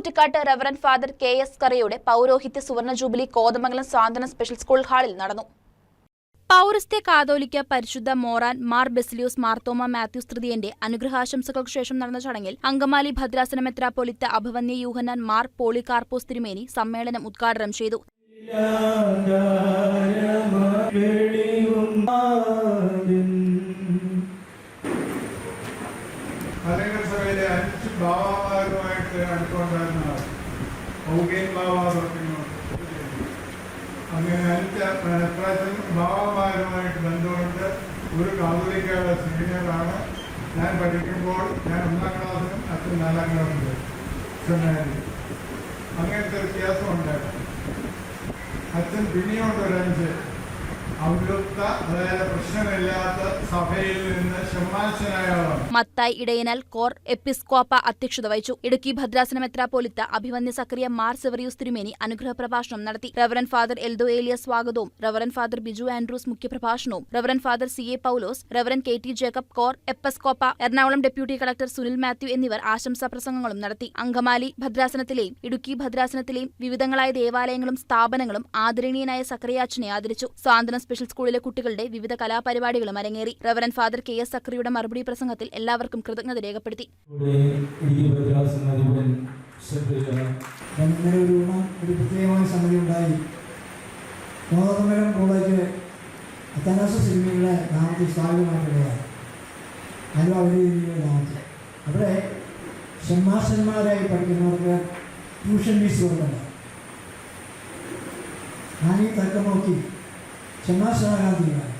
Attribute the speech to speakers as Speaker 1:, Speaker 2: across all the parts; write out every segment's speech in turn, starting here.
Speaker 1: Oottukattu reverend father K S കറിയുടെ പൗരോഹിത്യ സുവർണ ജൂബിലി കോതമംഗലം സാന്ത്വന സ്പെഷ്യൽ സ്കൂൾ ഹാളിൽ നടന്നു. പൗരസ്ത്യ കാതോലിക്ക പരിശുദ്ധ മോറാൻ മാർ ബെസിലിയോസ് മാർത്തോമ മാത്യൂസ് തൃതീയന്റെ അനുഗ്രഹാശംസകൾക്ക് ശേഷം നടന്ന ചടങ്ങിൽ അങ്കമാലി ഭദ്രാസന മെത്രാപ്പൊലിത്ത അഭവന്യ യൂഹനാൻ മാർ പോളികാർപ്പോസ് തിരുമേനി സമ്മേളനം ഉദ്ഘാടനം ചെയ്തു.
Speaker 2: അഞ്ച് ബാവാമാരുമായിട്ട് അടുപ്പമുണ്ടായിരുന്ന ഔഗേൻ ബാവ തുടങ്ങിയ അങ്ങനെ അഞ്ച് പ്രായത്തിൽ ബാവാമാരുമായിട്ട് ബന്ധമുണ്ട്. ഒരു കാതോലിക്കയുടെ സീനിയറാണ് ഞാൻ പഠിക്കുമ്പോൾ ഞാൻ ഒന്നാം ക്ലാസ്സിലും അച്ഛൻ നാലാം ക്ലാസ്സിലും സെമിനാരി അങ്ങനത്തെ വ്യത്യാസമുണ്ട് അച്ഛൻ പിന്നെയുണ്ട് ഒരു അഞ്ച്.
Speaker 1: മത്തായി ഇടയനാൽ കോർ എപ്പിസ്കോപ്പ അധ്യക്ഷത വഹിച്ചു. ഇടുക്കി ഭദ്രാസന മെത്രാപോലിത്ത അഭിമന്യ സക്രിയ മാർ സെവറിയൂസ് തിരുമേനി അനുഗ്രഹ പ്രഭാഷണം നടത്തി. റവറൻ ഫാദർ എൽദോ ഏലിയ സ്വാഗതവും. Reverend father Biju Andrews മുഖ്യപ്രഭാഷണവും reverend father C A Paulose reverend K T Jacob cor episcopa Ernakulam deputy collector Sunil Mathew എന്നിവർ ആശംസാ പ്രസംഗങ്ങളും നടത്തി. അങ്കമാലി ഭദ്രാസനത്തിലെയും ഇടുക്കി ഭദ്രാസനത്തിലെയും വിവിധങ്ങളായ ദേവാലയങ്ങളും സ്ഥാപനങ്ങളും ആദരണീയനായ സക്രിയാച്ചനെ ആദരിച്ചു. സാന്ത്വന സ്പെഷ്യൽ സ്കൂളിലെ കുട്ടികളുടെ വിവിധ കലാപരിപാടികളും അരങ്ങേറി. റവറൻ ഫാദർ കെ എസ് സക്രിയുടെ മറുപടി പ്രസംഗത്തിൽ എല്ലാവർക്കും കൃതജ്ഞത രേഖപ്പെടുത്തി.
Speaker 3: അവിടെ ഷമ്മാസന്മാരായി പഠിക്കുന്നവർക്ക് ട്യൂഷൻ ഫീസ് കൊടുക്കണ്ട. ഞാൻ ഈ തർക്കം നോക്കി ഷമ്മാസനാകാൻ തീരുമാനം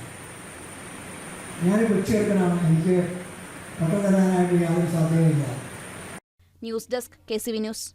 Speaker 3: ഞാൻ കൊച്ചു എനിക്ക് പട്ടം തരാനായിട്ട് യാതൊരു സാധ്യതയില്ല
Speaker 1: news desk K C V news.